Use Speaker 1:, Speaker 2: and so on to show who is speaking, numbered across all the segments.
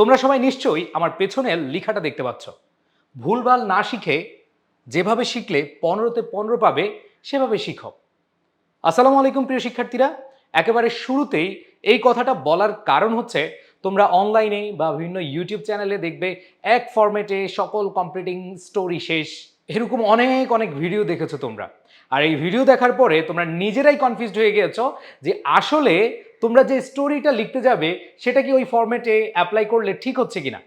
Speaker 1: তোমরা সবাই নিশ্চয়ই আমার পেছনের লেখাটা দেখতে পাচ্ছ। ভুলভাল না শিখে যেভাবে শিখলে পনেরোতে পনেরো পাবে, সেভাবে শিখো। আসসালামু আলাইকুম প্রিয় শিক্ষার্থীরা। একেবারে শুরুতেই এই কথাটা বলার কারণ হচ্ছে, তোমরা অনলাইনে বা বিভিন্ন ইউটিউব চ্যানেলে দেখবে, এক ফরম্যাটে সকল কমপ্লিটিং স্টোরি শেষ। এরকম অনেক অনেক ভিডিও দেখেছ তোমরা। আর এই ভিডিও দেখার পরে তোমরা নিজেরাই কনফিউজড হয়ে গিয়েছো যে আসলে তোমরা যে স্টোরিটা লিখতে যাবে, সেটা কি ওই ফরম্যাটে অ্যাপ্লাই করলে ঠিক হচ্ছে কিনা?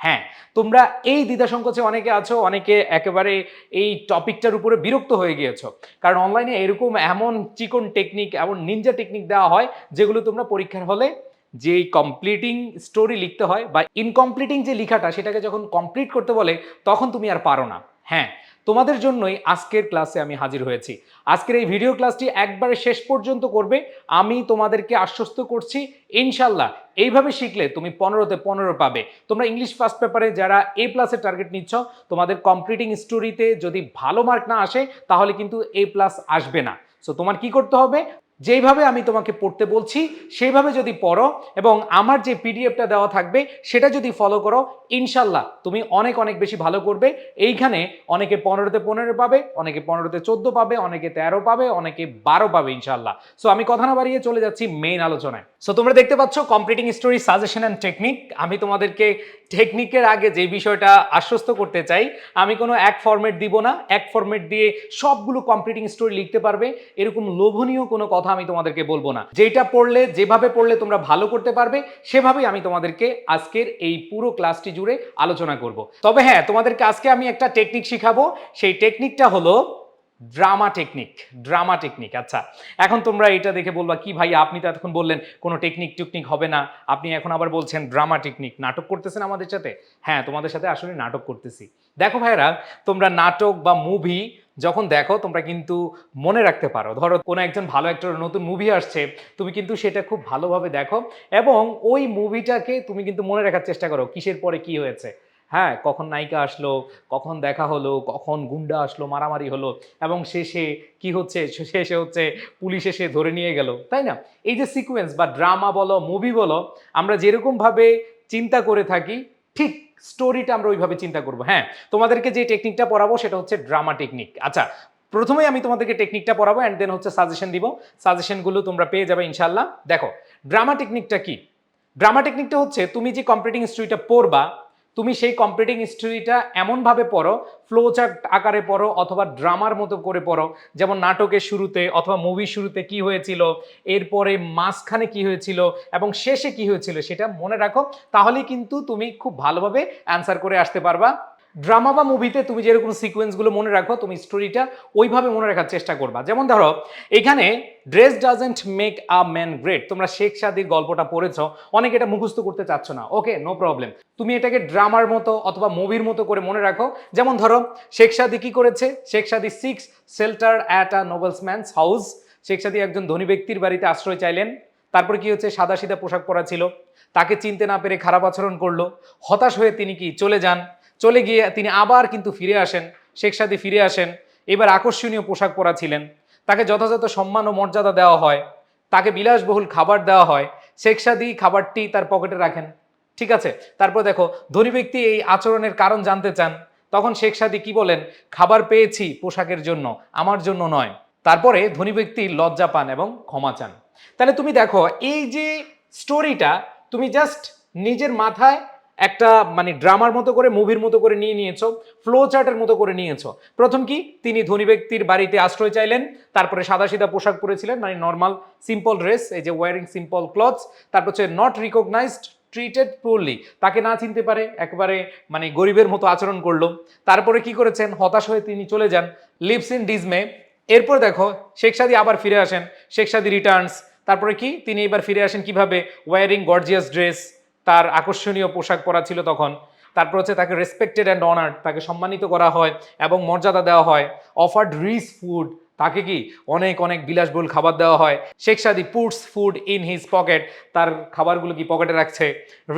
Speaker 1: হ্যাঁ তোমরা এই দ্বিধা সংকোচে অনেকে আছো, অনেকে একেবারে এই টপিকটার উপরে বিরক্ত হয়ে গিয়েছো। কারণ অনলাইনে এরকম এমন চিকন টেকনিক এমন নিনজা টেকনিক দেওয়া হয়, যেগুলো তোমরা পরীক্ষার হলে যে কমপ্লিটিং স্টোরি লিখতে হয় বা ইনকমপ্লিটিং যে লেখাটা, সেটাকে যখন কমপ্লিট করতে বলে, তখন তুমি আর পারো না। হ্যাঁ তোমাদের জন্যই আজকের ক্লাসে আমি হাজির হয়েছি। আজকের এই ভিডিও ক্লাসটি একবারে শেষ পর্যন্ত করবে। আমি তোমাদেরকে আশ্বস্ত করছি ইনশাল্লাহ এইভাবে শিখলে তুমি পনেরোতে পনেরো পাবে। তোমরা ইংলিশ ফার্স্ট পেপারে যারা এ প্লাসের টার্গেট নিচ্ছ, তোমাদের কমপ্লিটিং স্টোরিতে যদি ভালো মার্ক না আসে, তাহলে কিন্তু এ প্লাস আসবে না। সো তোমার কি করতে হবে? যেইভাবে আমি তোমাকে পড়তে বলছি, সেইভাবে যদি পড়ো এবং আমার যে পিডিএফটা দেওয়া থাকবে, সেটা যদি ফলো করো, ইনশাল্লাহ তুমি অনেক অনেক বেশি ভালো করবে। এইখানে অনেকে পনেরোতে পনেরো পাবে, অনেকে পনেরোতে চোদ্দ পাবে, অনেকে তেরো পাবে, অনেকে বারো পাবে, ইনশাল্লাহ। সো আমি কথা না বাড়িয়ে চলে যাচ্ছি মেইন আলোচনায়। সো তোমরা দেখতে পাচ্ছ completing story suggestion and technique আমি তোমাদেরকে টেকনিকের আগে যে বিষয়টা আশ্বস্ত করতে চাই, আমি কোনো এক ফরম্যাট দিব না। এক ফরম্যাট দিয়ে সবগুলো কমপ্লিটিং স্টোরি লিখতে পারবে। এরকম লোভনীয় কোনো কথা আমি তোমাদেরকে বলব না। যেটা পড়লে, যেভাবে পড়লে তোমরা ভালো করতে পারবে, সেভাবেই আমি তোমাদেরকে আজকের এই পুরো ক্লাসটি জুড়ে আলোচনা করব। তবে হ্যাঁ তোমাদেরকে আজকে আমি একটা টেকনিক শিখাবো। সেই টেকনিকটা হলো ড্রামা টেকনিক ড্রামা টেকনিক। আচ্ছা এখন তোমরা এটা দেখে বলবা, কি ভাই, আপনি তো এতক্ষণ বললেন কোনো টেকনিক টেকনিক হবে না। আপনি এখন আবার বলছেন ড্রামা টেকনিক। নাটক করতেছেন আমাদের সাথে? হ্যাঁ তোমাদের সাথে আসলে নাটক করতেছি। দেখো ভাইরা তোমরা নাটক বা মুভি যখন দেখো, তোমরা কিন্তু মনে রাখতে পারো। ধরো, কোনো একজন ভালো একটা নতুন মুভি আসছে, তুমি কিন্তু সেটা খুব ভালোভাবে দেখো এবং ওই মুভিটাকে তুমি কিন্তু মনে রাখার চেষ্টা করো, কিসের পরে কি হয়েছে। হ্যাঁ কখন নায়িকা আসলো, কখন দেখা হলো, কখন গুন্ডা আসলো, মারামারি হলো এবং শেষে কি হচ্ছে, শেষে হচ্ছে পুলিশ এসে ধরে নিয়ে গেল, তাই না? এই যে সিকোয়েন্স বা ড্রামা বলো মুভি বলো, আমরা যেরকমভাবে চিন্তা করে থাকি, ঠিক স্টোরিটা আমরা ওইভাবে চিন্তা করব। হ্যাঁ তোমাদেরকে যে টেকনিকটা পড়াবো সেটা হচ্ছে ড্রামা টেকনিক আচ্ছা প্রথমেই আমি তোমাদেরকে টেকনিকটা পড়াবো অ্যান্ড দেন হচ্ছে সাজেশন দিব। সাজেশনগুলো তোমরা পেয়ে যাবে ইনশাল্লাহ দেখো ড্রামা টেকনিকটা কি? ড্রামা টেকনিকটা হচ্ছে তুমি যে কম্পিটিং স্টোরিটা পড়বা তুমি সেই কম্পিটিং স্টোরিটা এমনভাবে পড়ো ফ্লোচার্ট আকারে পড়ো, অথবা ড্রামার মতো করে পড়ো, যেমন নাটকের শুরুতে অথবা মুভির শুরুতে কি হয়েছিল, এরপরে মাঝখানে কি হয়েছিল এবং শেষে কি হয়েছিল সেটা মনে রাখো, তাহলেই কিন্তু তুমি খুব ভালোভাবে অ্যান্সার করে আসতে পারবা। ড্রামা বা মুভিতে তুমি যেরকম সিকোয়েন্সগুলো মনে রাখো তুমি স্টোরিটা ওইভাবে মনে রাখার চেষ্টা করবা। যেমন ধরো, এখানে dress doesn't make a man great তোমরা শেখ সাদির গল্পটা পড়েছ, অনেকে এটা মুখস্থ করতে চাচ্ছ না। ওকে নো প্রবলেম তুমি এটাকে ড্রামার মতো অথবা মুভির মতো করে মনে রাখো। যেমন ধরো, শেখ সাদি কি করেছে? Sheikh Sadi seeks shelter at a nobleman's house Sheikh Sadi একজন ধনী ব্যক্তির বাড়িতে আশ্রয় চাইলেন। তারপর কি হচ্ছে সাদা সিধা পোশাক পরা ছিল। তাকে চিনতে না পেরে খারাপ আচরণ করল। হতাশ হয়ে তিনি কি চলে যান? চলে গিয়ে তিনি আবার কিন্তু ফিরে আসেন, শেখ সাদি ফিরে আসেন, এবার আকর্ষণীয় পোশাক পরা ছিলেন তাকে যথাযথ সম্মান ও মর্যাদা দেওয়া হয়, তাকে বিলাসবহুল খাবার দেওয়া হয়, শেখ সাদি খাবারটি তার পকেটে রাখেন। ঠিক আছে, তারপর দেখো, ধনী ব্যক্তি এই আচরণের কারণ জানতে চান, তখন শেখ সাদি কি বলেন? খাবার পেয়েছি পোশাকের জন্য, আমার জন্য নয়। তারপরে ধনী ব্যক্তি লজ্জা পান এবং ক্ষমা চান। তাহলে তুমি দেখো, এই যে স্টোরিটা তুমি জাস্ট নিজের মাথায় একটা মানে ড্রামার মতো করে মুভির মতো করে নিয়ে নিয়েছো ফ্লো চার্টের মতো করে নিয়েছো। প্রথম কি? তিনি ধনী ব্যক্তির বাড়িতে আশ্রয় চাইলেন, তারপরে সাদা সিধা পোশাক পরেছিলেন মানে নর্মাল সিম্পল ড্রেস এই যে ওয়ারিং সিম্পল ক্লথস তারপর হচ্ছে নট রিকগনাইজড ট্রিটেড পোরলি তাকে না চিনতে পারে, একবারে মানে গরিবের মতো আচরণ করল। তারপরে কি করেছেন? হতাশ হয়ে তিনি চলে যান লিভস ইন ডিজমে এরপর দেখো, শেখ সাদি আবার ফিরে আসেন, শেখ সাদি রিটার্নস তারপরে কি? তিনি এবার ফিরে আসেন কীভাবে? ওয়ারিং গর্জিয়াস ড্রেস তার আকর্ষণীয় পোশাক পরা ছিল তখন। তারপর হচ্ছে তাকে রেসপেক্টেড অ্যান্ড অনার্ড তাকে সম্মানিত করা হয় এবং মর্যাদা দেওয়া হয়। অফার্ড রিচ ফুড তাকে কি অনেক অনেক বিলাসবহুল খাবার দেওয়া হয়? Sheikh Sadi puts food in his pocket তার খাবারগুলো কি পকেটে রাখছে?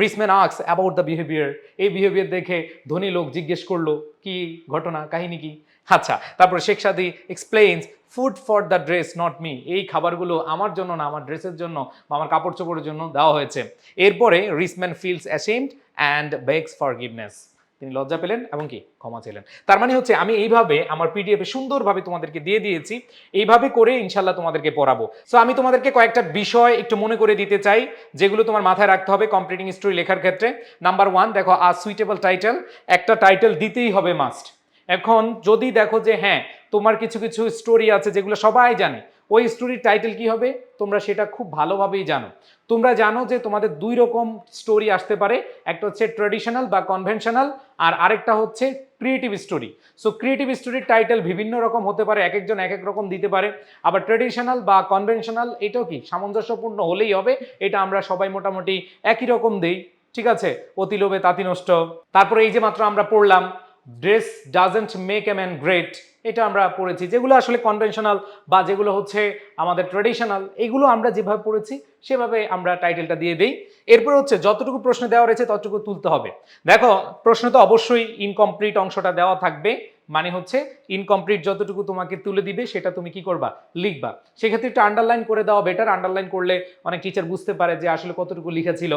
Speaker 1: Rich man asks about the behaviour এই বিহেভিয়ার দেখে ধনী লোক জিজ্ঞেস করল, কি ঘটনা? কাহিনী কি? আচ্ছা তারপরে Sheikh Sadi explains food for the dress not me এই খাবারগুলো আমার জন্য না, আমার ড্রেসের জন্য বা আমার কাপড় চোপড়ের জন্য দেওয়া হয়েছে। এরপরে rich man feels ashamed and begs for forgiveness তিনি লজ্জা পেলেন এবং কি ক্ষমা চাইলেন। তার মানে হচ্ছে আমি এইভাবে আমার পিডিএফে সুন্দরভাবে তোমাদেরকে দিয়ে দিয়েছি, এইভাবে করে ইনশাল্লাহ তোমাদেরকে পড়াবো। সো আমি তোমাদেরকে কয়েকটা বিষয় একটু মনে করে দিতে চাই, যেগুলো তোমার মাথায় রাখতে হবে কমপ্লিটিং স্টোরি লেখার ক্ষেত্রে। নাম্বার ওয়ান দেখো আ সুইটেবল টাইটেল একটা টাইটেল দিতেই হবে মাস্ট এখন যদি দেখো যে হ্যাঁ তোমার কিছু কিছু স্টোরি আছে যেগুলো সবাই জানে ওই স্টোরির টাইটেল কি হবে? তোমরা সেটা খুব ভালোভাবেই জানো। তোমরা জানো যে তোমাদের দুই রকম স্টোরি আসতে পারে। একটা হচ্ছে ট্রেডিশনাল বা কনভেনশনাল আর আরেকটা হচ্ছে ক্রিয়েটিভ স্টোরি সো ক্রিয়েটিভ স্টোরির টাইটেল বিভিন্ন রকম হতে পারে এক একজন এক এক রকম দিতে পারে। আবার ট্রেডিশনাল বা কনভেনশনাল এটাও কি? সামঞ্জস্যপূর্ণ হলেই হবে। এটা আমরা সবাই মোটামুটি একই রকম দেই। ঠিক আছে? অতি লোভে তাঁতি নষ্ট। তারপরে এই যে মাত্র আমরা পড়লাম dress doesn't make a man great এটা আমরা পড়েছি। যেগুলো আসলে কনভেনশনাল বা যেগুলো হচ্ছে আমাদের ট্রেডিশনাল এগুলো আমরা যেভাবে পড়েছি, সেভাবে আমরা টাইটেলটা দিয়ে দিই। এরপর হচ্ছে, যতটুকু প্রশ্ন দেওয়া রয়েছে, ততটুকু তুলতে হবে। দেখো, প্রশ্ন তো অবশ্যই ইনকমপ্লিট অংশটা দেওয়া থাকবে। মানে হচ্ছে ইনকমপ্লিট যতটুকু তোমাকে তুলে দিবে, সেটা তুমি কি করবা? লিখবা। সেক্ষেত্রে একটু আন্ডারলাইন করে দেওয়া বেটার আন্ডারলাইন করলে অনেক টিচার বুঝতে পারে যে আসলে কতটুকু লিখেছিল।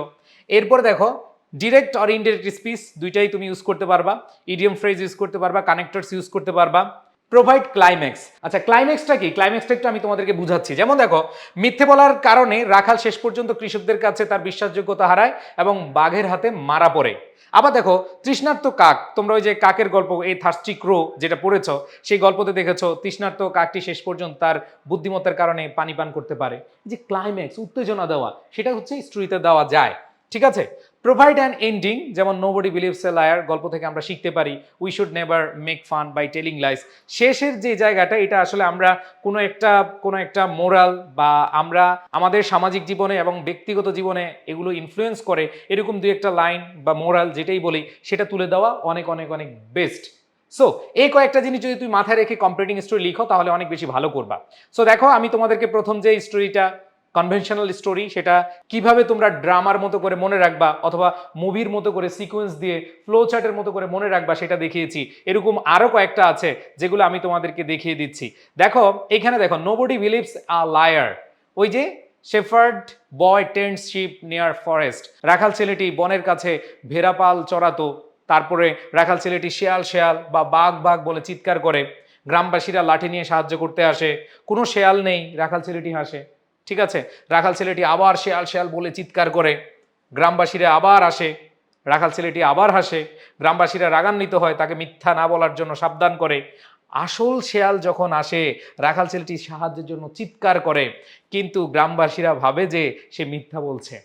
Speaker 1: এরপর দেখো ডিরেক্ট অর ইনডিরেক্ট স্পিচ দুইটাই তুমি ইউজ করতে পারবা। ইডিয়াম ফ্রেজ ইউজ করতে পারবা কানেক্টরস ইউজ করতে পারবা। প্রোভাইড ক্লাইম্যাক্স আচ্ছা ক্লাইম্যাক্সটা কি? ক্লাইম্যাক্সটা একটু আমি তোমাদেরকে বুঝাচ্ছি। যেমন দেখো, মিথ্যে বলার কারণে রাখাল শেষ পর্যন্ত কৃষকদের কাছে তার বিশ্বাসযোগ্যতা হারায় এবং বাঘের হাতে মারা পড়ে। আবার দেখো, তৃষ্ণার্ত কাক, তোমরা ওই যে কাকের গল্প, এই থার্স্টি ক্রো যেটা পড়েছ, সেই গল্পতে দেখেছ, তৃষ্ণার্ত কাকটি শেষ পর্যন্ত তার বুদ্ধিমত্তার কারণে পানি পান করতে পারে। যে ক্লাইম্যাক্স উত্তেজনা দেওয়া, সেটা হচ্ছে স্টোরিতে দেওয়া যায়। ঠিক আছে? প্রোভাইড অ্যান এন্ডিং যেমন nobody believes a liar গল্প থেকে আমরা শিখতে পারি we should never make fun by telling lies শেষের যে জায়গাটা, এটা আসলে আমরা কোনো একটা কোনো একটা মোরাল বা আমরা আমাদের সামাজিক জীবনে এবং ব্যক্তিগত জীবনে এগুলো ইনফ্লুয়েন্স করে, এরকম দুই একটা লাইন বা মোরাল যেটাই বলি, সেটা তুলে দেওয়া অনেক অনেক অনেক বেস্ট সো এই কয়েকটা জিনিস যদি তুমি মাথায় রেখে কম্পিটিং স্টোরি লিখো, তাহলে অনেক বেশি ভালো করবা। সো দেখো, আমি তোমাদেরকে প্রথম যে স্টোরিটা কনভেনশনাল স্টোরি সেটা কীভাবে তোমরা ড্রামার মতো করে মনে রাখবা অথবা মুভির মতো করে সিকোয়েন্স দিয়ে ফ্লো চার্টের মতো করে মনে রাখবা, সেটা দেখিয়েছি। এরকম আরও কয়েকটা আছে যেগুলো আমি তোমাদেরকে দেখিয়ে দিচ্ছি। দেখো, এখানে দেখো নোবডি বিলিভস আ লায়ার ওই যে shepherd boy tend sheep near forest রাখাল ছেলেটি বনের কাছে ভেড়াপাল চড়াতো, তারপরে রাখাল ছেলেটি শেয়াল শেয়াল বা বাঘ বাঘ বলে চিৎকার করে। গ্রামবাসীরা লাঠি নিয়ে সাহায্য করতে আসে। কোনো শেয়াল নেই, রাখাল ছেলেটি হাসে। ঠিক আছে? রাখাল ছেলেটি আবার শেয়াল শেয়াল বলে চিৎকার করে। গ্রামবাসীরা আবার আসে। রাখাল ছেলেটি আবার হাসে। গ্রামবাসীরা রাগান্বিত হয়, তাকে মিথ্যা না বলার জন্য সাবধান করে। আসল শেয়াল যখন আসে, রাখাল ছেলেটি সাহায্যের জন্য চিৎকার করে। কিন্তু গ্রামবাসীরা ভাবে যে সে মিথ্যা বলছে।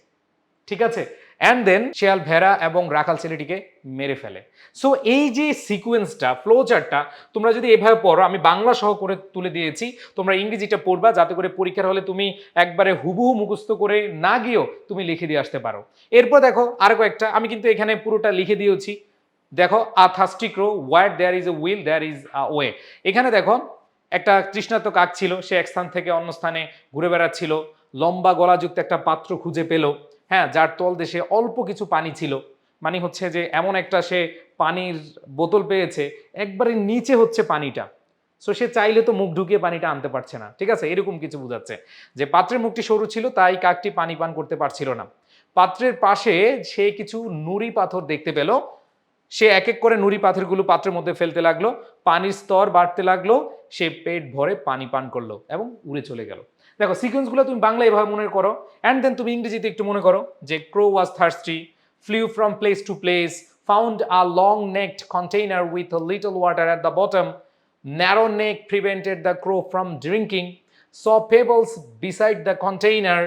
Speaker 1: ঠিক আছে? অ্যান্ড দেন শেয়াল ভেড়া এবং রাখাল ছেলেটিকে মেরে ফেলে। সো এই যে সিকুয়েন্সটা ফ্লো চার্টটা তোমরা যদি এভাবে পড়ো, আমি বাংলা সহ করে তুলে দিয়েছি, তোমরা ইংরেজিটা পড়বা, যাতে করে পরীক্ষার হলে তুমি একবারে হুবহু মুখস্থ করে না গিয়েও তুমি লিখে দিয়ে আসতে পারো। এরপর দেখো আর কয়েকটা, আমি কিন্তু এখানে পুরোটা লিখে দিয়েছি। দেখো a thirsty crow where there is a will there is a way এখানে দেখো, একটা তৃষ্ণার্ত কাক ছিল, সে এক স্থান থেকে অন্য স্থানে ঘুরে বেড়াচ্ছিল, লম্বা গলাযুক্ত একটা পাত্র খুঁজে পেল। হ্যাঁ যার তল দেশে অল্প কিছু পানি ছিল। মানে হচ্ছে যে এমন একটা সে পানির বোতল পেয়েছে, একবারে নিচে হচ্ছে পানিটা। সো সে চাইলে তো মুখ ঢুকিয়ে পানিটা আনতে পারছে না। ঠিক আছে? এরকম কিছু বোঝাচ্ছে। যে পাত্রের মুখটি সরু ছিল, তাই কাকটি পানি পান করতে পারছিল না। পাত্রের পাশে সে কিছু নুড়ি পাথর দেখতে পেল। সে এক এক করে নুড়ি পাথরগুলো পাত্রের মধ্যে ফেলতে লাগল, পানির স্তর বাড়তে লাগল, সে পেট ভরে পানি পান করল এবং উড়ে চলে গেল। দেখো সিকোয়েন্সগুলো তুমি বাংলা এভাবে মনে করো অ্যান্ড দেন তুমি ইংরেজিতে একটু মনে করো যে crow was thirsty flew from place to place found a long necked container with a little water at the bottom narrow neck prevented the crow from drinking saw pebbles beside the container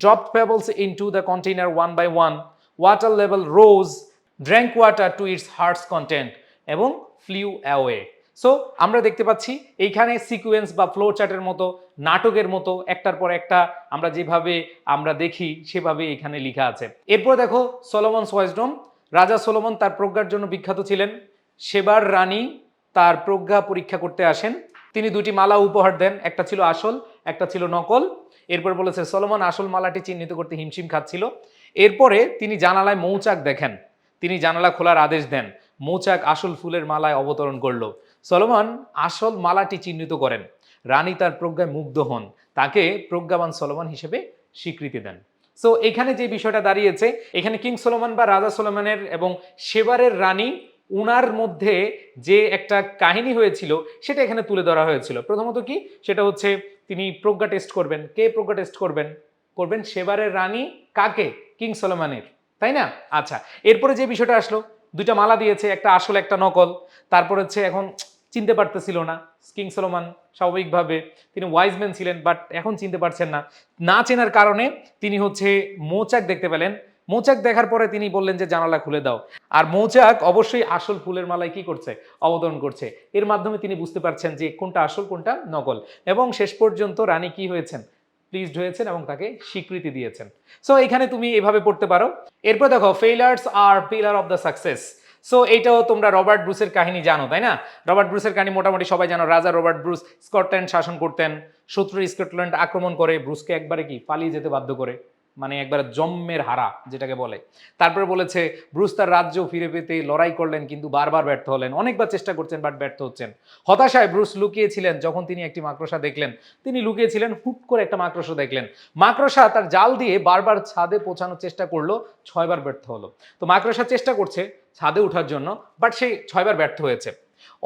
Speaker 1: dropped pebbles into the container one by one water level rose drank water to its heart's content এবং flew away so আমরা দেখতে পাচ্ছি এইখানে sequence বা flow চার্টের মতো, নাটকের মতো, একটার পর একটা আমরা যেভাবে আমরা দেখি, সেভাবে এখানে লেখা আছে। এরপর দেখো সলোমন ওয়াইজডম রাজা সোলোমন তার প্রজ্ঞার জন্য বিখ্যাত ছিলেন। সেবার রানী তার প্রজ্ঞা পরীক্ষা করতে আসেন। তিনি দুটি মালা উপহার দেন। একটা ছিল আসল, একটা ছিল নকল। এরপর বলেছে, সলোমন, আসল মালাটি চিহ্নিত করতে হিমশিম খাচ্ছিল। এরপরে তিনি জানালায় মৌচাক দেখেন। তিনি জানালা খোলার আদেশ দেন। মৌচাক আসল ফুলের মালায় অবতরণ করল। সলোমন আসল মালাটি চিহ্নিত করেন। রানী তার প্রজ্ঞায় মুগ্ধ হন। তাকে প্রজ্ঞাবান সলোমন হিসেবে স্বীকৃতি দেন। সো এখানে যে বিষয়টা দাঁড়িয়েছে, এখানে কিং সোলোমান বা রাজা সোলোমানের এবং সেবারের রানী উনার মধ্যে যে একটা কাহিনী হয়েছিল, সেটা এখানে তুলে ধরা হয়েছিল। প্রথমত কি? সেটা হচ্ছে তিনি প্রজ্ঞা টেস্ট করবেন। কে প্রজ্ঞা টেস্ট করবেন? করবেন সেবারের রানী কাকে? কিং সোলোমানের। তাই না? আচ্ছা এরপরে যে বিষয়টা আসলো, দুইটা মালা দিয়েছে, একটা আসল, একটা নকল। তারপর হচ্ছে এখন চিনতে পারতেছিল না। কিং সোলোমান স্বাভাবিকভাবে তিনি ওয়াইজম্যান ছিলেন বাট এখন চিনতে পারছেন না। না চেনার কারণে তিনি হচ্ছে মৌচাক দেখতে পেলেন। মৌচাক দেখার পরে তিনি বললেন যে, জানালা খুলে দাও। আর মৌচাক অবশ্যই আসল ফুলের মালায় কি করছে? অবতরণ করছে। এর মাধ্যমে তিনি বুঝতে পারছেন যে, কোনটা আসল, কোনটা নকল। এবং শেষ পর্যন্ত রানী কি হয়েছেন? প্লিজড হয়েছেন এবং তাকে স্বীকৃতি দিয়েছেন। সো এখানে তুমি এভাবে পড়তে পারো। এরপর দেখো failures R pillar of the success so এইটাও তোমরা রবার্ট ব্রুসের কাহিনী জানো, তাই না? রবার্ট ব্রুসের কাহিনী মোটামুটি সবাই জানো, রাজা রবার্ট ব্রুস স্কটল্যান্ড শাসন করতেন শত্রুর স্কটল্যান্ড আক্রমণ করে, ব্রুসকে একবারে কি, পালিয়ে যেতে বাধ্য করে মানে একবার জম্মের হারা, যেটাকে বলে। তারপরে বলেছে, ব্রুস তার রাজ্য ফিরে পেতে লড়াই করলেন, কিন্তু বারবার ব্যর্থ হলেন, অনেকবার চেষ্টা করছেন, বাট ব্যর্থ হচ্ছেন। হতাশায় ব্রুস লুকিয়েছিলেন, যখন তিনি একটি মাকড়সা দেখলেন, তিনি লুকিয়েছিলেন, হুট করে একটা মাকড়সা দেখলেন। মাকড়সা তার জাল দিয়ে বারবার ছাদে পৌঁছানোর চেষ্টা করল, ছয়বার ব্যর্থ হলো। তো মাকড়সা চেষ্টা করছে ছাদে ওঠার জন্য বাট সে ছয়বার ব্যর্থ হয়েছে।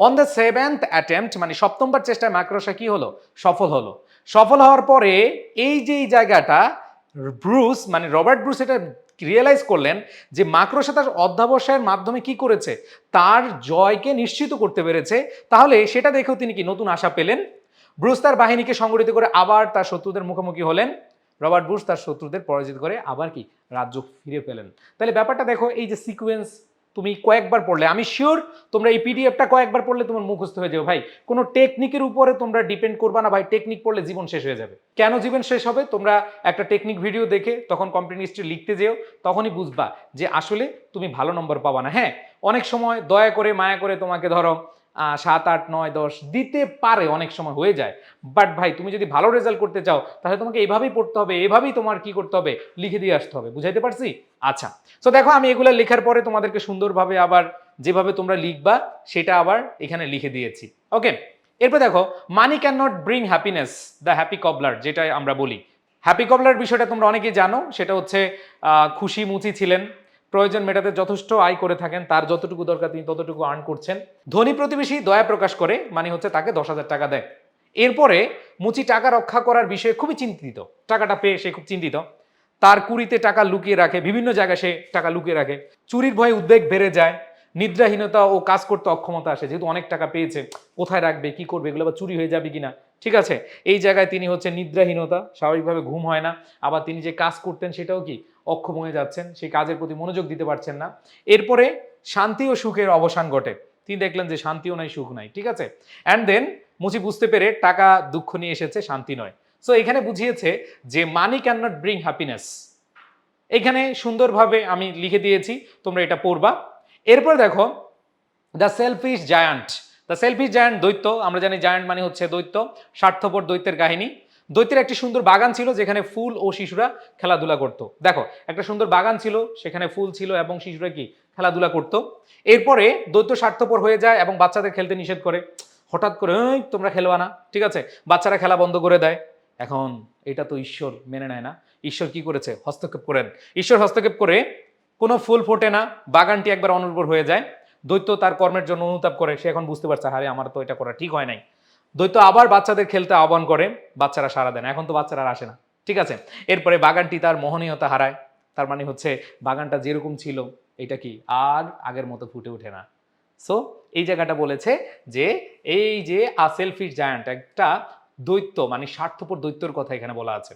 Speaker 1: অন দ্য সেভেন্থ অ্যাটেম্পট মানে সপ্তমবার চেষ্টায় মাকড়সা কি হলো? সফল হলো। সফল হওয়ার পরে এই যে এই জায়গাটা, ব্রুস মানে রবার্ট ব্রুস এটা রিয়েলাইজ করলেন যে মাকড়সা তার অধ্যাবসায়ের মাধ্যমে কি করেছে? তার জয়কে নিশ্চিত করতে পেরেছে। তাহলে সেটা দেখেও তিনি কি নতুন আশা পেলেন? ব্রুস তার বাহিনীকে সংগঠিত করে আবার তার শত্রুদের মুখোমুখি হলেন। রবার্ট ব্রুস তার শত্রুদের পরাজিত করে আবার কি রাজ্য ফিরে পেলেন। তাহলে ব্যাপারটা দেখো, এই যে সিকোয়েন্স তুমি কয়েকবার পড়লে, আমি শিওর তোমরা এই পিডিএফটা কয়েকবার পড়লে তোমার মুখস্থ হয়ে যাবে। ভাই, কোনো টেকনিকের উপরে তোমরা ডিপেন্ড করবা না, ভাই টেকনিক পড়লে জীবন শেষ হয়ে যাবে। কেন জীবন শেষ হবে? তোমরা একটা টেকনিক ভিডিও দেখে তখন কম্পিউটার হিস্ট্রি লিখতে যেও, তখনই বুঝবা যে আসলে তুমি ভালো নম্বর পাবা না। হ্যাঁ অনেক সময় দয়া করে, মায়া করে তোমাকে ধরো সাত, আট, নয়, দশ দিতে পারে, অনেক সময় হয়ে যায়। বাট ভাই, তুমি যদি ভালো রেজাল্ট করতে চাও, তাহলে তোমাকে এইভাবেই পড়তে হবে, এভাবেই তোমার কি করতে হবে, লিখে দিয়ে আসতে হবে। বুঝাইতে পারছি? আচ্ছা। তো দেখো, আমি এগুলো লেখার পরে তোমাদেরকে সুন্দরভাবে আবার যেভাবে তোমরা লিখবা, সেটা আবার এখানে লিখে দিয়েছি। ওকে এরপর দেখো money cannot bring happiness the happy cobbler যেটা আমরা বলি। হ্যাপি কবলার বিষয়টা তোমরা অনেকেই জানো, সেটা হচ্ছে খুশি মুচি ছিলেন। প্রয়োজন মেটাতে যথেষ্ট আয় করে থাকেন, তার যতটুকু দরকার তিনি ততটুকু আর্ন করছেন। ধনী প্রতিবেশী দয়া প্রকাশ করে মানে হচ্ছে তাকে দশ হাজার টাকা দেয়। এরপরে মুচি টাকা রক্ষা করার বিষয়ে খুবই চিন্তিত। টাকাটা পেয়ে সে খুব চিন্তিত। তার কুড়িতে টাকা লুকিয়ে রাখে, বিভিন্ন জায়গায় সে টাকা লুকিয়ে রাখে। চুরির ভয়ে উদ্বেগ বেড়ে যায়, নিদ্রাহীনতা ও কাজ করতে অক্ষমতা আসে, যেহেতু অনেক টাকা পেয়েছে, কোথায় রাখবে, কি করবে, এগুলো আবার চুরি হয়ে যাবে কিনা? ঠিক আছে? এই জায়গায় তিনি হচ্ছে নিদ্রাহীনতা, স্বাভাবিকভাবে ঘুম হয় না। আবার তিনি যে কাজ করতেন সেটাও কি? অক্ষম হয়ে যাচ্ছেন, সেই কাজের প্রতি মনোযোগ দিতে পারছেন না। এরপরে শান্তি ও সুখের অবসান ঘটে। তিনি দেখলেন যে শান্তিও নাই, সুখ নাই, ঠিক আছে? অ্যান্ড দেন মুচি বুঝতে পেরে টাকা, দুঃখ নিয়ে এসেছে, শান্তি নয়। সো এখানে বুঝিয়েছে যে money can not bring happiness এখানে সুন্দরভাবে আমি লিখে দিয়েছি, তোমরা এটা পড়বা। এরপর দেখো the selfish giant the selfish giant দৈত্য, আমরা জানি জায়ান্ট মানে হচ্ছে দৈত্য, স্বার্থপর দৈত্যের কাহিনী। দৈত্যের একটি সুন্দর বাগান ছিল যেখানে ফুল ও শিশুরা খেলাধুলা করত। দেখো একটা সুন্দর বাগান ছিল সেখানে ফুল ছিল এবং শিশুরা কি? খেলাধুলা করত। এরপরে দৈত্য স্বার্থপর হয়ে যায় এবং বাচ্চাদের খেলতে নিষেধ করে। হঠাৎ করে "এই, তোমরা খেলবা না। ঠিক আছে? বাচ্চারা খেলা বন্ধ করে দেয়। এখন এটা তো ঈশ্বর মেনে নেয় না। ঈশ্বর কি করেছে? হস্তক্ষেপ করেন। ঈশ্বর হস্তক্ষেপ করে কোনো ফুল ফোটে না বাগানটি একবার অনুর্বর হয়ে যায়। দৈত্য তার কর্মের জন্য অনুতাপ করে। সে এখন বুঝতে পারছে হারে আমার তো এটা করা ঠিক হয় নাই। দৈত্য আবার বাচ্চাদের খেলতে আহ্বান করে, বাচ্চারা সারা দেন এখন তো বাচ্চারা আসে না। ঠিক আছে? এরপরে বাগানটি তার মোহনীয়তা হারায়। তার মানে হচ্ছে বাগানটা যেরকম ছিল, এটা কি আর আগের মতো ফুটে ওঠে না। সো এই জায়গাটা বলেছে যে, এই যে আ সেলফিশ জায়ান্ট একটা দৈত্য মানে স্বার্থপর দৈত্যর কথা এখানে বলা আছে।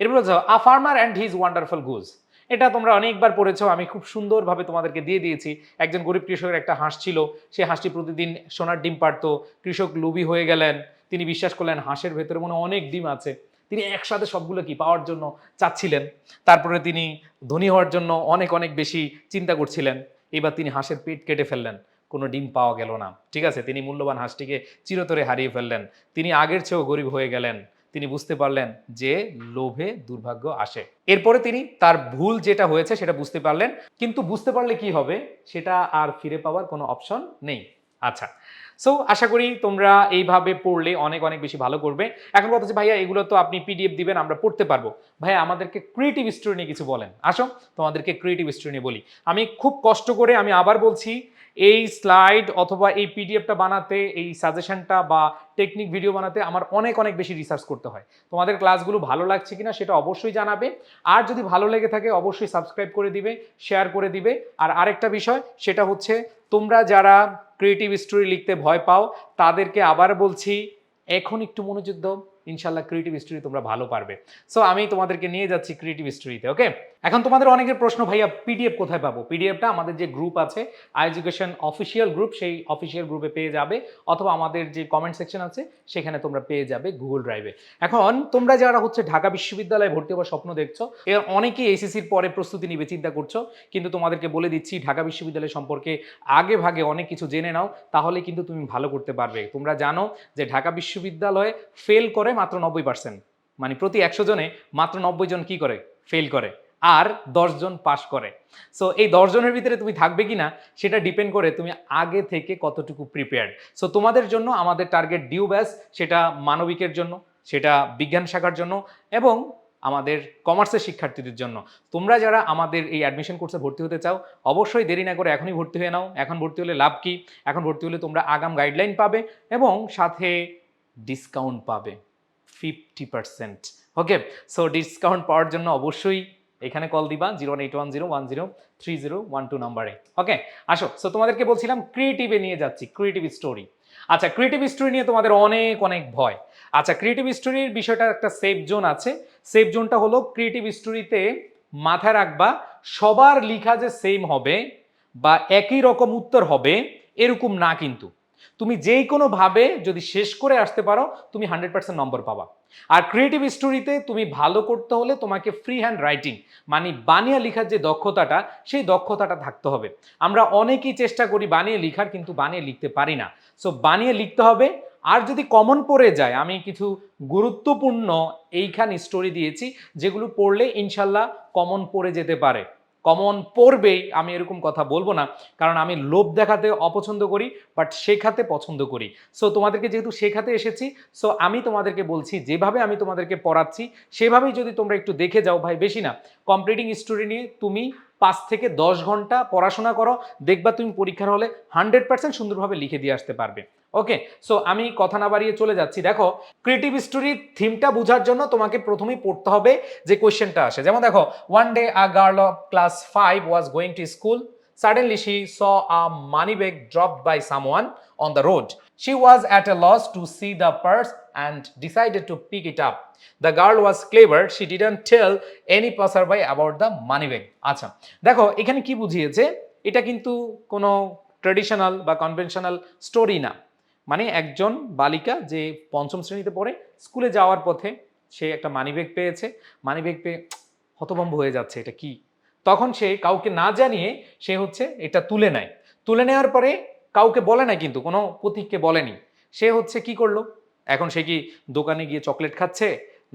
Speaker 1: এরপর a farmer and his wonderful goose এটা তোমরা অনেকবার পড়েছো, আমি খুব সুন্দরভাবে তোমাদেরকে দিয়ে দিয়েছি। একজন গরিব কৃষকের একটা হাঁস ছিল, সে হাঁসটি প্রতিদিন সোনার ডিম পারতো কৃষক লোভী হয়ে গেলেন, তিনি বিশ্বাস করলেন হাঁসের ভেতরে মনে অনেক ডিম আছে। তিনি একসাথে সবগুলো কি পাওয়ার জন্য চাচ্ছিলেন, তারপরে তিনি ধনী হওয়ার জন্য অনেক অনেক বেশি চিন্তা করছিলেন, এবার তিনি হাঁসের পেট কেটে ফেললেন, কোনো ডিম পাওয়া গেল না। ঠিক আছে, তিনি মূল্যবান হাঁসটিকে চিরতরে হারিয়ে ফেললেন, তিনি আগের চেয়েও গরিব হয়ে গেলেন। তিনি বুঝতে পারলেন যে লোভে দুর্ভাগ্য আসে। এরপরে তিনি তার ভুল যেটা হয়েছে সেটা বুঝতে পারলেন, কিন্তু বুঝতে পারলে কি হবে? সেটা আর ফিরে পাওয়ার কোনো অপশন নেই। আচ্ছা সো আশা করি তোমরা এইভাবে পড়লে অনেক অনেক বেশি ভালো করবে। এখন কথা হচ্ছে, ভাইয়া, এগুলো তো আপনি পিডিএফ দিবেন, আমরা পড়তে পারব। ভাইয়া, আমাদেরকে ক্রিয়েটিভ স্টোরি নিয়ে কিছু বলেন। আসো, তোমাদেরকে ক্রিয়েটিভ স্টোরি নিয়ে বলি। আমি খুব কষ্ট করে আমি আবার বলছি এই স্লাইড অথবা এই পিডিএফটা বানাতে, এই সাজেশনটা বা টেকনিক ভিডিও বানাতে আমার অনেক অনেক বেশি রিসার্চ করতে হয়। তোমাদের ক্লাসগুলো ভালো লাগছে কিনা সেটা অবশ্যই জানাবে। আর যদি ভালো লেগে থাকে, অবশ্যই সাবস্ক্রাইব করে দিবে শেয়ার করে দিবে। আর আরেকটা বিষয়, সেটা হচ্ছে তোমরা যারা ক্রিয়েটিভ স্টোরি লিখতে ভয় পাও, তাদেরকে আবার বলছি, এখন একটু মনোযোগ দাও ইনশাল্লাহ ক্রিয়েটিভ স্টোরি তোমরা ভালো পারবে। সো আমি তোমাদেরকে নিয়ে যাচ্ছি ক্রিয়েটিভ স্টোরিতে ওকে এখন তোমাদের অনেকের প্রশ্ন, ভাইয়া পিডিএফ কোথায় পাবো? পিডিএফটা আমাদের যে গ্রুপ আছে আই এডুকেশন অফিসিয়াল গ্রুপ সেই অফিসিয়াল গ্রুপে পেয়ে যাবে, অথবা আমাদের যে কমেন্ট সেকশন আছে, সেখানে তোমরা পেয়ে যাবে গুগল ড্রাইভে এখন, তোমরা যারা হচ্ছে ঢাকা বিশ্ববিদ্যালয়ে ভর্তি হওয়ার স্বপ্ন দেখছ এর অনেকেই এসএসসির পরে প্রস্তুতি নিবে, চিন্তা করছ, কিন্তু তোমাদেরকে বলে দিচ্ছি, ঢাকা বিশ্ববিদ্যালয় সম্পর্কে আগে ভাগে অনেক কিছু জেনে নাও, তাহলে কিন্তু তুমি ভালো করতে পারবে। তোমরা জানো যে ঢাকা বিশ্ববিদ্যালয়ে ফেল করে মাত্র নব্বই পার্সেন্ট মানে প্রতি একশো জনে মাত্র নব্বই জন কি করে? ফেল করে। আর জন পাশ করে। সো এই দশজনের ভিতরে তুমি থাকবে কি না সেটা ডিপেন্ড করে তুমি আগে থেকে কতটুকু প্রিপেয়ার্ড সো তোমাদের জন্য আমাদের টার্গেট ডিউ ব্যাস সেটা মানবিকের জন্য, সেটা বিজ্ঞান শাখার জন্য এবং আমাদের কমার্সের শিক্ষার্থীদের জন্য। তোমরা যারা আমাদের এই অ্যাডমিশন কোর্সে ভর্তি হতে চাও, অবশ্যই দেরি না করে এখনই ভর্তি হয়ে নাও। এখন ভর্তি হলে লাভ কি? এখন ভর্তি হলে তোমরা আগাম গাইডলাইন পাবে এবং সাথে ডিসকাউন্ট পাবে। Fifty percent okay so discount পাওয়ার জন্য অবশ্যই এখানে কল দিবা zero eight one zero one zero three zero one two নাম্বারে ওকে আসো। সো তোমাদেরকে বলছিলাম ক্রিয়েটিভে নিয়ে যাচ্ছি ক্রিয়েটিভ স্টোরি আচ্ছা ক্রিয়েটিভ স্টোরি নিয়ে তোমাদের অনেক অনেক ভয়। আচ্ছা ক্রিয়েটিভ স্টোরির বিষয়টা একটা সেফ জোন আছে। সেফ জোনটা হলো ক্রিয়েটিভ স্টোরিতে মাথায় রাখবা, সবার লিখা যে সেম হবে বা একই রকম উত্তর হবে, এরকম না কিন্তু। তুমি যেই কোনোভাবে যদি শেষ করে আসতে পারো, তুমি হান্ড্রেড পার্সেন্ট নম্বর পাবা। আর ক্রিয়েটিভ স্টোরিতে তুমি ভালো করতে হলে তোমাকে ফ্রি হ্যান্ড রাইটিং মানে বানিয়ে লেখার যে দক্ষতাটা, সেই দক্ষতাটা থাকতে হবে। আমরা অনেকেই চেষ্টা করি বানিয়ে লিখার, কিন্তু বানিয়ে লিখতে পারি না। সো বানিয়ে লিখতে হবে। আর যদি কমন পড়ে যায়, আমি কিছু গুরুত্বপূর্ণ এইখানে স্টোরি দিয়েছি, যেগুলো পড়লে ইনশাল্লাহ কমন পড়ে যেতে পারে। কমন পড়বেই আমি এরকম কথা বলব না, কারণ আমি লোভ দেখাতে অপছন্দ করি বাট শেখাতে পছন্দ করি। সো তোমাদেরকে যেহেতু শেখাতে এসেছি সো আমি তোমাদেরকে বলছি, যেভাবে আমি তোমাদেরকে পড়াচ্ছি, সেভাবেই যদি তোমরা একটু দেখে যাও, ভাই, বেশি না কম্পিটিং স্টোরি নিয়ে তুমি পাঁচ থেকে দশ ঘণ্টা পড়াশোনা করো দেখবা তুমি পরীক্ষার হলে হান্ড্রেড পার্সেন্ট সুন্দরভাবে লিখে দিয়ে আসতে পারবে। ওকে সো আমি কথা না বাড়িয়ে চলে যাচ্ছি। দেখো ক্রিয়েটিভ স্টোরির থিমটা বোঝার জন্য তোমাকে প্রথমেই পড়তে হবে যে কোয়েশ্চেনটা আসে। যেমন দেখো one day a girl of class five was going to school Suddenly, she saw a money bag dropped by someone on the road. She was at a loss to see purse and and to pick it it up. Girl was clever clever. She didn't any any by about the money bag. আচ্ছা দেখো, এখানে কি বুঝিয়েছে? এটা কিন্তু কোনো traditional বা conventional story না। মানে একজন বালিকা যে পঞ্চম শ্রেণীতে পড়ে, স্কুলে যাওয়ার পথে সে একটা মানিব্যাগ পেয়েছে। মানি মানিব্যাগ পেয়ে হতভম্ব হয়ে যাচ্ছে, এটা কি? তখন সে কাউকে না জানিয়ে সে হচ্ছে এটা তুলে নেয়। তুলে নেওয়ার পরে কাউকে বলে না কিন্তু, কোনো প্রতীককে বলেনি। সে হচ্ছে কি করল? এখন সে কি দোকানে গিয়ে চকলেট খাচ্ছে?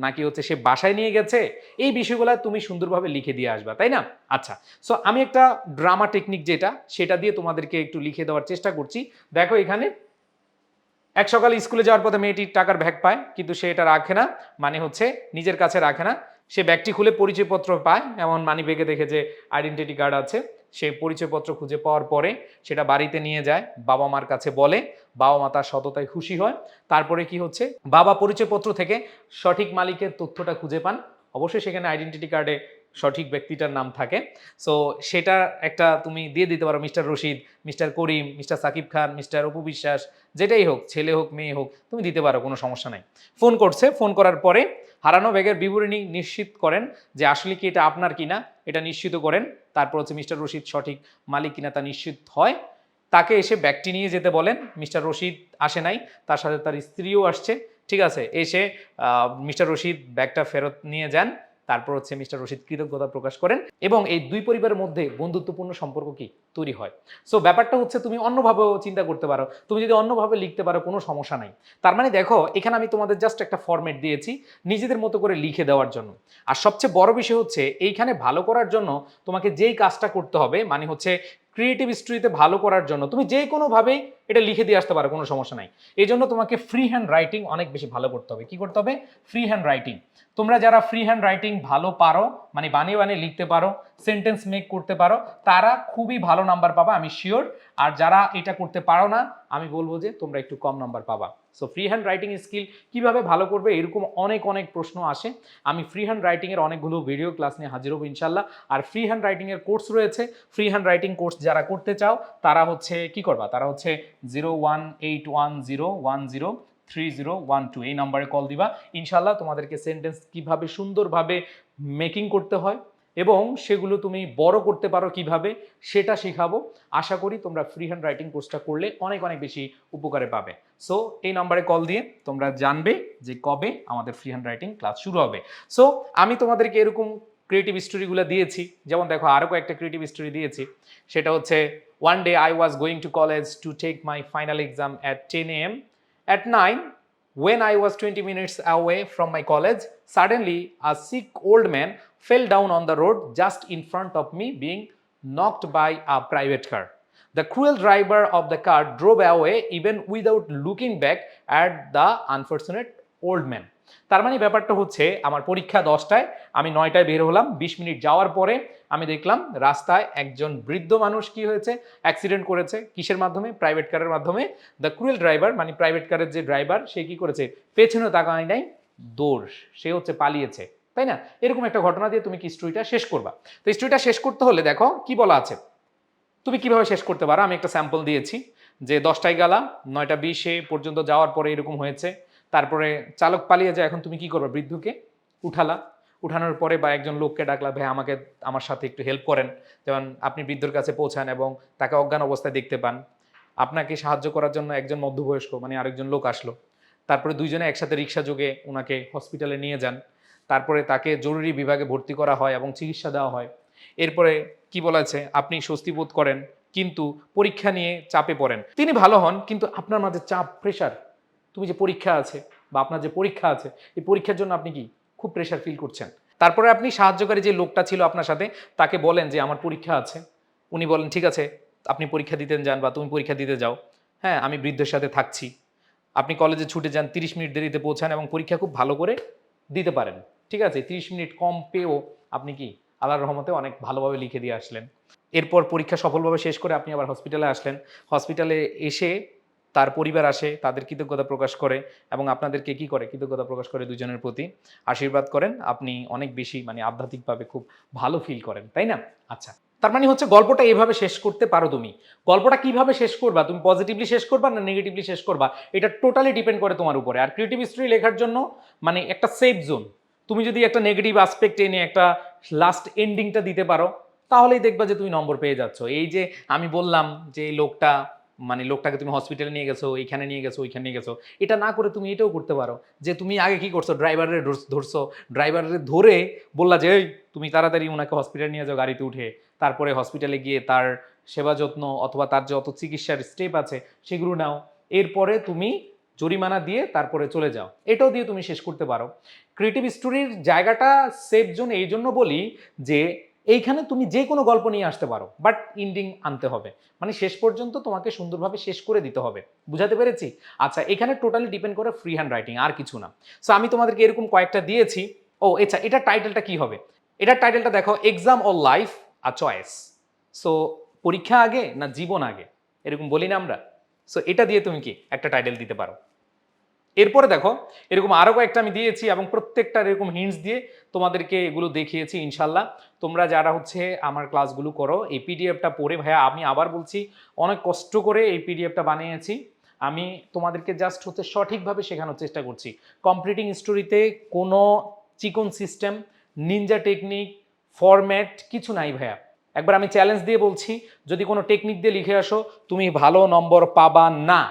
Speaker 1: নাকি হচ্ছে সে বাসায় নিয়ে গেছে? এই বিষয়গুলো তুমি সুন্দরভাবে লিখে দিয়ে আসবা, তাই না? আচ্ছা সো আমি একটা ড্রামা টেকনিক যেটা, সেটা দিয়ে তোমাদেরকে একটু লিখে দেওয়ার চেষ্টা করছি। দেখো এখানে, এক সকালে স্কুলে যাওয়ার পথে মেয়েটি টাকার ব্যাগ পায়, কিন্তু সে এটা রাখে না মানে হচ্ছে নিজের কাছে রাখে না। সে ব্যাগটি খুলে পরিচয়পত্র পায়, এমন মানি ব্যাগে দেখে যে আইডেন্টিটি কার্ড আছে। সে পরিচয়পত্র খুঁজে পাওয়ার পরে সেটা বাড়িতে নিয়ে যায় বাবা মার কাছে বলে। বাবা মা তার সততায় খুশি হয়। তারপরে কি হচ্ছে? বাবা পরিচয়পত্র থেকে সঠিক মালিকের তথ্যটা খুঁজে পান। অবশ্যই সেখানে আইডেন্টিটি কার্ডে সঠিক ব্যক্তিটার নাম থাকে। সো সেটা একটা তুমি দিয়ে দিতে পারো, mister Rashid, mister Karim, mister Sakib Khan, mister Apu Biswas, যেটাই হোক, ছেলে হোক, মেয়ে হোক, তুমি দিতে পারো, কোনো সমস্যা নাই। ফোন করছে, ফোন করার পরে হারানো ব্যাগের বিবরণী নিশ্চিত করেন যে আসলে কি এটা আপনার কিনা, এটা নিশ্চিত করেন। তারপর হচ্ছে মিস্টার রশিদ সঠিক মালিক কিনা তা নিশ্চিত হয়। তাকে এসে ব্যাগটি নিয়ে যেতে বলেন। মিস্টার রশিদ আসে নাই, তার সাথে তার স্ত্রীও আসছে, ঠিক আছে? এসে মিস্টার রশিদ ব্যাগটা ফেরত নিয়ে যান, তারপর হচ্ছে মিস্টার রশিদ কৃতজ্ঞতা প্রকাশ করেন এবং এই দুই পরিবারের মধ্যে বন্ধুত্বপূর্ণ সম্পর্ক কি? তৈরি হয়। সো ব্যাপারটা হচ্ছে তুমি অন্যভাবেও চিন্তা করতে পারো। তুমি যদি অন্যভাবে লিখতে পারো, কোনো সমস্যা নাই। তার মানে দেখো, এখানে আমি তোমাদের জাস্ট একটা ফরম্যাট দিয়েছি, নিজেদের মতো করে লিখে দেওয়ার জন্য। আর সবচেয়ে বড় বিষয় হচ্ছে, এইখানে ভালো করার জন্য তোমাকে যেই কাজটা করতে হবে মানে হচ্ছে ক্রিয়েটিভ হিস্ট্রিতে ভালো করার জন্য। তুমি যে কোনোভাবেই এটা লিখে দিয়ে আসতে পারো, কোনো সমস্যা নাই। এই জন্য তোমাকে ফ্রি হ্যান্ড রাইটিং অনেক বেশি ভালো করতে হবে। কি করতে হবে? ফ্রি হ্যান্ড রাইটিং তোমরা যারা ফ্রি হ্যান্ড রাইটিং ভালো পারো মানে বানিয়ে বানিয়ে লিখতে পারো সেন্টেন্স মেক করতে পারো, তারা খুবই ভালো নাম্বার পাবা, আমি শিওর আর যারা এটা করতে পারো না, আমি বলব যে তোমরা একটু কম নাম্বার পাবা। So free hand writing skill কীভাবে ভালো করবে, এরকম অনেক অনেক প্রশ্ন আসে। আমি ফ্রি হ্যান্ড রাইটিংয়ের অনেকগুলো ভিডিও ক্লাস নিয়ে হাজির হব ইনশাল্লাহ আর ফ্রি হ্যান্ড রাইটিংয়ের কোর্স রয়েছে। ফ্রি হ্যান্ড রাইটিং কোর্স যারা করতে চাও, তারা হচ্ছে কি করবা? তারা হচ্ছে zero one eight one zero one zero three zero one two এই নাম্বারে কল দিবা। ইনশাল্লাহ তোমাদেরকে সেন্টেন্স কীভাবে সুন্দরভাবে মেকিং করতে হয় এবং সেগুলো তুমি বড় করতে পারো কীভাবে, সেটা শেখাবো। আশা করি তোমরা ফ্রি হ্যান্ড রাইটিং কোর্সটা করলে অনেক অনেক বেশি উপকারে পাবে। সো এই নাম্বারে কল দিয়ে তোমরা জানবে যে কবে আমাদের ফ্রি হ্যান্ড রাইটিং ক্লাস শুরু হবে। সো আমি তোমাদেরকে এরকম ক্রিয়েটিভ স্টোরিগুলো দিয়েছি। যেমন দেখো আরও কয়েকটা ক্রিয়েটিভ স্টোরি দিয়েছি। সেটা হচ্ছে One day I was going to college to take my final exam at 10 a.m. At 9, when I was 20 minutes away from my college, suddenly a sick old man fell down on the road just in front of me, being knocked by a private car. The cruel driver of the car drove away even without looking back at the unfortunate old man. তার মানে ব্যাপারটা হচ্ছে, আমার পরীক্ষা দশটায়, আমি নয়টায় বের হলাম, বিশ মিনিট যাওয়ার পরে আমি দেখলাম রাস্তায় একজন বৃদ্ধ মানুষ কি হয়েছে অ্যাক্সিডেন্ট করেছে, কিসের মাধ্যমে? প্রাইভেট কারের মাধ্যমে। দ্য ক্রুয়েল ড্রাইভার মানে প্রাইভেট কারের যে ড্রাইভার সে কি করেছে? পেছনে তাকানি নাই দোষ সে হচ্ছে পালিয়েছে, তাই না? এরকম একটা ঘটনা দিয়ে তুমি কি স্টোরিটা শেষ করবা? তো স্টোরিটা শেষ করতে হলে দেখো, কি বলা আছে? তুমি কীভাবে শেষ করতে পারো? আমি একটা স্যাম্পল দিয়েছি, যে দশটায় গেলা নয়টা বিশে পর্যন্ত যাওয়ার পরে এরকম হয়েছে তারপরে চালক পালিয়ে যায়, এখন তুমি কি করবে? বৃদ্ধকে উঠালা। উঠানোর পরে বা একজন লোককে ডাকলা, ভাই, আমাকে, আমার সাথে একটু হেল্প করেন। যেমন আপনি বৃদ্ধর কাছে পৌঁছান এবং তাকে অজ্ঞান অবস্থায় দেখতে পান। আপনাকে সাহায্য করার জন্য একজন মধ্যবয়স্ক মানে আরেকজন লোক আসলো। তারপরে দুইজনে একসাথে রিক্সা যোগে ওনাকে হসপিটালে নিয়ে যান। তারপরে তাকে জরুরি বিভাগে ভর্তি করা হয় এবং চিকিৎসা দেওয়া হয়। এরপরে কি বলেছে আপনি স্বস্তি বোধ করেন, কিন্তু পরীক্ষা নিয়ে চাপে পড়েন। তিনি ভালো হন, কিন্তু আপনার মাঝে চাপ প্রেশার তুমি যে পরীক্ষা আছে বা আপনার যে পরীক্ষা আছে, এই পরীক্ষার জন্য আপনি কি খুব প্রেশার ফিল করছেন? তারপরে আপনি সাহায্যকারী যে লোকটা ছিল আপনার সাথে, তাকে বলেন যে আমার পরীক্ষা আছে। উনি বলেন, ঠিক আছে, আপনি পরীক্ষা দিতে যান বা তুমি পরীক্ষা দিতে যাও। হ্যাঁ আমি বৃদ্ধের সাথে থাকছি। আপনি কলেজে ছুটে যান, তিরিশ মিনিট দেরিতে পৌঁছান এবং পরীক্ষা খুব ভালো করে দিতে পারেন। ঠিক আছে, তিরিশ মিনিট কম পেয়েও আপনি কি আল্লাহর রহমতে অনেক ভালোভাবে লিখে দিয়ে আসলেন। এরপর পরীক্ষা সফলভাবে শেষ করে আপনি আবার হসপিটালে আসলেন। হসপিটালে এসে তার পরিবার আসে, তাদের কৃতজ্ঞতা প্রকাশ করে এবং আপনাদেরকে কি করে? কৃতজ্ঞতা প্রকাশ করে দুজনের প্রতি। আশীর্বাদ করেন, আপনি অনেক বেশি মানে আধ্যাত্মিকভাবে খুব ভালো ফিল করেন, তাই না? আচ্ছা তার মানে হচ্ছে গল্পটা এভাবে শেষ করতে পারো তুমি। গল্পটা কীভাবে শেষ করবা? তুমি পজিটিভলি শেষ করবা না নেগেটিভলি শেষ করবা? এটা টোটালি ডিপেন্ড করে তোমার উপরে। আর ক্রিয়েটিভ স্টোরি লেখার জন্য মানে একটা সেফ জোন তুমি যদি একটা নেগেটিভ আসপেক্ট এনে একটা লাস্ট এন্ডিংটা দিতে পারো, তাহলেই দেখবা যে তুমি নম্বর পেয়ে যাচ্ছ। এই যে আমি বললাম যে লোকটা মানে লোকটাকে তুমি হসপিটালে নিয়ে গেছো এইখানে নিয়ে গেছো, ওইখানে নিয়ে গেছো, এটা না করে তুমি এটাও করতে পারো। যে তুমি আগে কি করছ? ড্রাইভারের ধরছো ড্রাইভারের ধরে বললা যে, এই, তুমি তাড়াতাড়ি ওনাকে হসপিটালে নিয়ে যাও গাড়িতে উঠে। তারপরে হসপিটালে গিয়ে তার সেবা যত্ন অথবা তার যে অত চিকিৎসার স্টেপ আছে, সেগুলো নাও। এরপরে তুমি জরিমানা দিয়ে তারপরে চলে যাও। এটাও দিয়ে তুমি শেষ করতে পারো। ক্রিয়েটিভ স্টোরির জায়গাটা সেফ জোন এই জন্য বলি যে এইখানে তুমি যে কোনো গল্প নিয়ে আসতে পারো বাট ইন্ডিং আনতে হবে। মানে শেষ পর্যন্ত তোমাকে সুন্দরভাবে শেষ করে দিতে হবে। বুঝাতে পেরেছি? আচ্ছা এখানে টোটালি ডিপেন্ড করে ফ্রি হ্যান্ড রাইটিং আর কিছু না। সো আমি তোমাদেরকে এরকম কয়েকটা দিয়েছি। ও আচ্ছা এটার টাইটেলটা কি হবে? এটার টাইটেলটা দেখো এক্সাম ও লাইফ আ চয়েস সো পরীক্ষা আগে না জীবন আগে? এরকম বলি না আমরা? সো এটা দিয়ে তুমি কি একটা টাইটেল দিতে পারো। এরপরে দেখো, এরকম আরও কয়েকটা আমি দিয়েছি এবং প্রত্যেকটা এরকম হিন্টস দিয়ে তোমাদেরকে এগুলো দেখিয়েছি ইনশাল্লাহ। তোমরা যারা হচ্ছে আমার ক্লাসগুলো করো, এই পিডিএফটা পড়ে, ভাইয়া আমি আবার বলছি, অনেক কষ্ট করে এই পিডিএফটা বানিয়েছি। আমি তোমাদেরকে জাস্ট হচ্ছে সঠিকভাবে শেখানোর চেষ্টা করছি। কমপ্লিটিং স্টোরিতে কোনো চিকন সিস্টেম নিনজা টেকনিক ফরম্যাট কিছু নাই ভাইয়া। একবার আমি চ্যালেঞ্জ দিয়ে বলছি, যদি কোনো টেকনিক দিয়ে লিখে আসো, তুমি ভালো নম্বর পাবা না।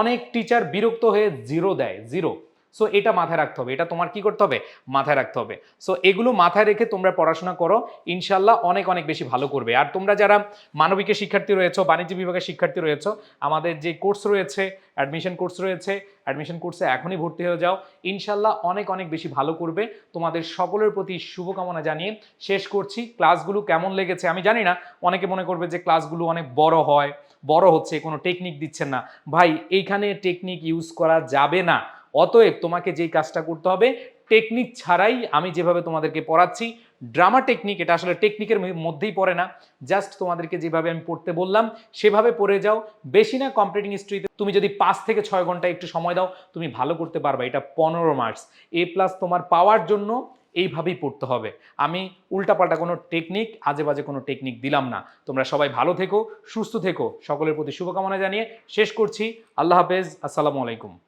Speaker 1: অনেক টিচার বিরক্ত হয়ে জিরো দেয় জিরো সো এটা মাথায় রাখতে হবে। এটা তোমার কি করতে হবে? মাথায় রাখতে হবে। সো এগুলো মাথায় রেখে তোমরা পড়াশোনা করো। ইনশাল্লাহ অনেক অনেক বেশি ভালো করবে। আর তোমরা যারা মানবিকের শিক্ষার্থী রয়েছো, বাণিজ্য বিভাগের শিক্ষার্থী রয়েছো, আমাদের যে কোর্স রয়েছে অ্যাডমিশন কোর্স রয়েছে অ্যাডমিশন কোর্সে এখনই ভর্তি হয়ে যাও। ইনশাল্লাহ অনেক অনেক বেশি ভালো করবে। তোমাদের সকলের প্রতি শুভকামনা জানিয়ে শেষ করছি। ক্লাসগুলো কেমন লেগেছে আমি জানি না। অনেকে মনে করবে যে ক্লাসগুলো অনেক বড় হয়। বড় হচ্ছে, কোনো টেকনিক দিচ্ছেন না। ভাই, এইখানে টেকনিক ইউজ করা যাবে না। অতএব তোমাকে যেই কাজটা করতে হবে টেকনিক ছাড়াই আমি যেভাবে তোমাদেরকে পড়াচ্ছি ড্রামা টেকনিক এটা আসলে টেকনিকের মধ্যেই পড়ে না। জাস্ট তোমাদেরকে যেভাবে আমি পড়তে বললাম, সেভাবে পড়ে যাও। বেশি না কম্পিটিং হিস্ট্রিতে তুমি যদি পাঁচ থেকে ছয় ঘণ্টা একটু সময় দাও, তুমি ভালো করতে পারবে। এটা পনেরো মার্কস এ প্লাস তোমার পাওয়ার জন্য এইভাবেই পড়তে হবে। আমি উল্টাপাল্টা কোনো টেকনিক আজে বাজে কোনো টেকনিক দিলাম না। তোমরা সবাই ভালো থেকো, সুস্থ থেকো। সকলের প্রতি শুভকামনা জানিয়ে শেষ করছি। আল্লাহ হাফেজ। আসসালামু আলাইকুম।